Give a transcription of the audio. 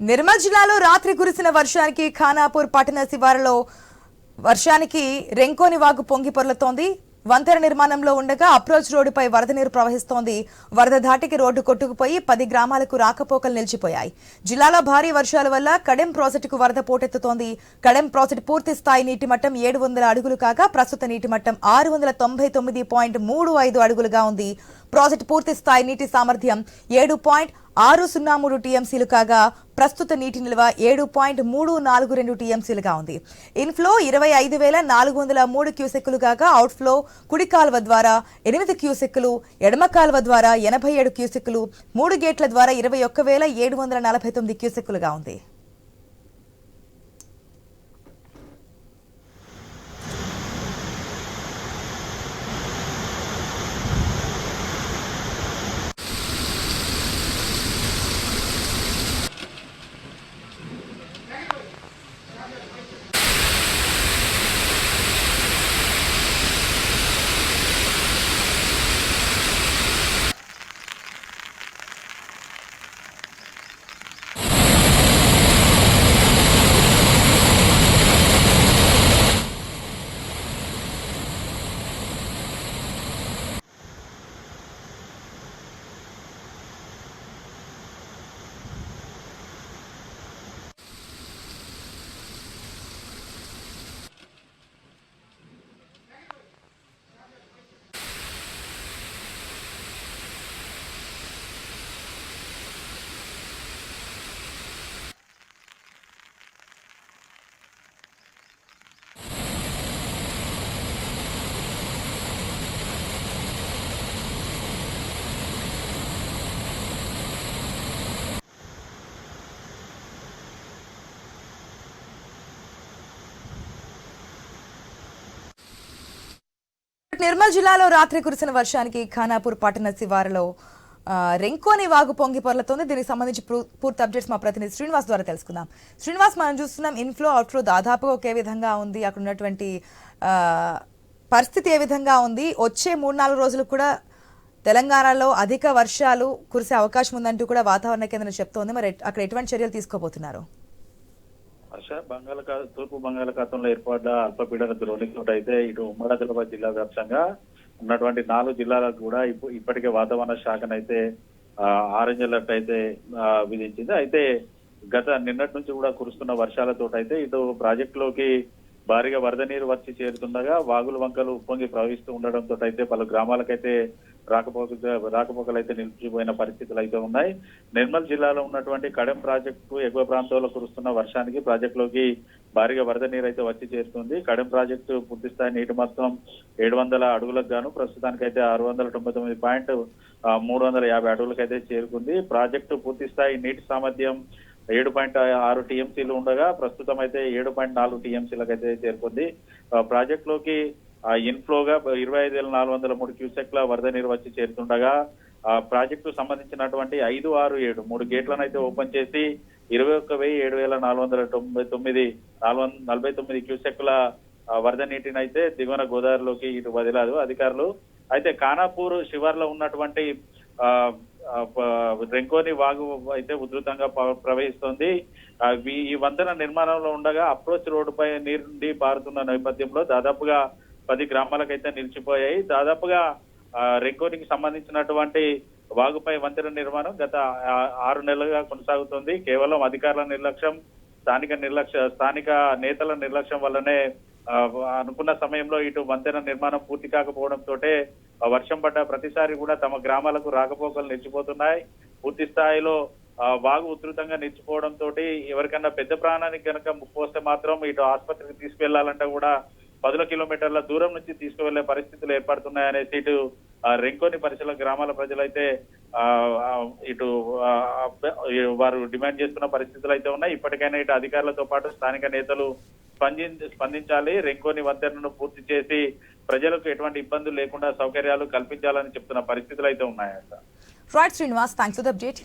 నిర్మల్ జిల్లాలో రాత్రి కురిసిన వర్షానికి ఖానాపూర్ పట్టణ శివారులో వర్షానికి రెంకోని వాగు పొంగి పొర్లుతోంది. వంతెన నిర్మాణంలో ఉండగా అప్రోచ్ రోడ్డుపై వరద నీరు ప్రవహిస్తోంది. వరద ధాటికి రోడ్డు కొట్టుకుపోయి పది గ్రామాలకు రాకపోకలు నిలిచిపోయాయి. జిల్లాలో భారీ వర్షాల వల్ల కడెం ప్రాజెక్టుకు వరద పోటెత్తుతోంది. కడెం ప్రాజెక్టు పూర్తి స్థాయి నీటి మట్టం ఏడు వందల అడుగులు కాగా ప్రస్తుత నీటి మట్టం ఆరు వందల తొంభై తొమ్మిది పాయింట్ మూడు ఐదు అడుగులుగా ఉంది. ప్రాజెక్టు పూర్తి స్థాయి నీటి సామర్థ్యం ఏడు పాయింట్ ఆరు సున్నా మూడు టీఎంసీలు కాగా ప్రస్తుత నీటి నిల్వ ఏడు పాయింట్ మూడు నాలుగు రెండు టీఎంసీలుగా ఉంది. ఇన్ఫ్లో ఇరవై ఐదు వేల నాలుగు వందల మూడు క్యూసెక్కులు కాగా అవుట్ఫ్లో కుడి కాలువ ద్వారా ఎనిమిది క్యూసెక్కులు ఎడమ కాలువ ద్వారా ఎనభై ఏడు క్యూసెక్కులు మూడు గేట్ల ద్వారా ఇరవై ఒక్క వేల ఏడు వందల నలభై తొమ్మిది క్యూసెక్కులుగా ఉంది. నిర్మల్ జిల్లాలో రాత్రి కురిసిన వర్షానికి ఖానాపూర్ పట్టణ శివారులో రెంకోని వాగు పొంగి పొరలతోంది. దీనికి సంబంధించి పూర్తి అప్డేట్స్ మా ప్రతినిధి శ్రీనివాస్ ద్వారా తెలుసుకుందాం. శ్రీనివాస్ మనం చూస్తున్నాం ఇన్ఫ్లో అవుట్ఫ్లో దాదాపుగా ఒకే విధంగా ఉంది. అక్కడ ఉన్నటువంటి పరిస్థితి ఏ విధంగా ఉంది? వచ్చే మూడు నాలుగు రోజులు కూడా తెలంగాణలో అధిక వర్షాలు కురిసే అవకాశం ఉందంటూ కూడా వాతావరణ కేంద్రం చెప్తోంది. మరి అక్కడ ఎటువంటి చర్యలు తీసుకోబోతున్నారు? హర్ష బంగాళాఖా తూర్పు బంగాళాఖాతంలో ఏర్పడ్డ అల్పపీడన ద్రోణితో అయితే ఇటు ఉమ్మడి ఆదిలాబాద్ జిల్లా వ్యాప్తంగా ఉన్నటువంటి నాలుగు జిల్లాలకు కూడా ఇప్పటికే వాతావరణ శాఖనైతే ఆ, ఆరెంజ్ అలర్ట్ అయితే విధించింది. అయితే గత నిన్నటి నుంచి కూడా కురుస్తున్న వర్షాలతో అయితే ఇటు ప్రాజెక్టులోకి భారీగా వరద నీరు వచ్చి చేరుతుండగా వాగులు వంకలు ఉప్పొంగి ప్రవహిస్తూ ఉండడంతో అయితే పలు గ్రామాలకైతే రాకపోక రాకపోకలు అయితే నిలిచిపోయిన పరిస్థితులు అయితే ఉన్నాయి. నిర్మల్ జిల్లాలో ఉన్నటువంటి కడెం ప్రాజెక్టు ఎగువ ప్రాంతంలో కురుస్తున్న వర్షానికి ప్రాజెక్టులోకి భారీగా వరద నీరు అయితే వచ్చి చేరుతుంది. కడెం ప్రాజెక్టు పూర్తి స్థాయి నీటి మొత్తం ఏడు వందల అడుగులకు గాను ప్రస్తుతానికైతే ఆరు వందల తొంభై తొమ్మిది పాయింట్ మూడు వందల యాభై అడుగులకైతే చేరుకుంది. ప్రాజెక్టు పూర్తి స్థాయి నీటి సామర్థ్యం ఏడు పాయింట్ ఆరు టీఎంసీలు ఉండగా ప్రస్తుతం అయితే ఏడు పాయింట్ నాలుగు టీఎంసీలకు అయితే చేరుకుంది. ఆ, ప్రాజెక్టులోకి ఆ, ఇన్ఫ్లోగా ఇరవై ఐదు వేల నాలుగు వందల మూడు క్యూసెక్ల వరద నీరు వచ్చి చేరుతుండగా ఆ ప్రాజెక్టు సంబంధించినటువంటి ఐదు ఆరు ఏడు మూడు గేట్లను అయితే ఓపెన్ చేసి ఇరవై ఒక్క వెయ్యి ఏడు వేల నాలుగు వందల తొంభై తొమ్మిది నాలుగు వందల నలభై తొమ్మిది క్యూసెక్ల వరద నీటిని అయితే దిగువన గోదావరిలోకి ఇటు వదిలారు అధికారులు. అయితే ఖానాపూర్ శివార్లో ఉన్నటువంటి ఆ, రెంకోని వాగు అయితే ఉధృతంగా ప్రవహిస్తోంది. ఈ- వంతెన నిర్మాణంలో ఉండగా అప్రోచ్ రోడ్డుపై నీరు పారుతున్న నేపథ్యంలో దాదాపుగా పది గ్రామాలకైతే నిలిచిపోయాయి. దాదాపుగా ఆ, సంబంధించినటువంటి వాగుపై వంతెన నిర్మాణం గత ఆరు నెలలుగా కొనసాగుతుంది. కేవలం అధికారుల నిర్లక్ష్యం స్థానిక నిర్లక్ష్య స్థానిక నేతల నిర్లక్ష్యం వల్లనే అనుకున్న సమయంలో ఇటు వంతెన నిర్మాణం పూర్తి కాకపోవడంతో వర్షం పడ్డ ప్రతిసారి కూడా తమ గ్రామాలకు రాకపోకలు నిలిచిపోతున్నాయి. పూర్తి స్థాయిలో వాగు ఉధృతంగా నిలిచిపోవడంతో ఎవరికన్నా పెద్ద ప్రాణానికి కనుక ముప్పు వస్తే మాత్రం ఇటు ఆసుపత్రికి తీసుకెళ్ళాలంటే కూడా పదుల కిలోమీటర్ల దూరం నుంచి తీసుకువెళ్ళే పరిస్థితులు ఏర్పడుతున్నాయనేసి ఇటు రెంకోని పరిసర గ్రామాల ప్రజలైతే ఇటు వారు డిమాండ్ చేస్తున్న పరిస్థితులు అయితే ఉన్నాయి. ఇప్పటికైనా ఇటు అధికారులతో పాటు స్థానిక నేతలు స్పందించి స్పందించాలి. రెంకోని వంతెనను పూర్తి చేసి ప్రజలకు ఎటువంటి ఇబ్బందులు లేకుండా సౌకర్యాలు కల్పించాలని చెప్తున్న పరిస్థితులు అయితే ఉన్నాయంట. Right Srinivas thanks for update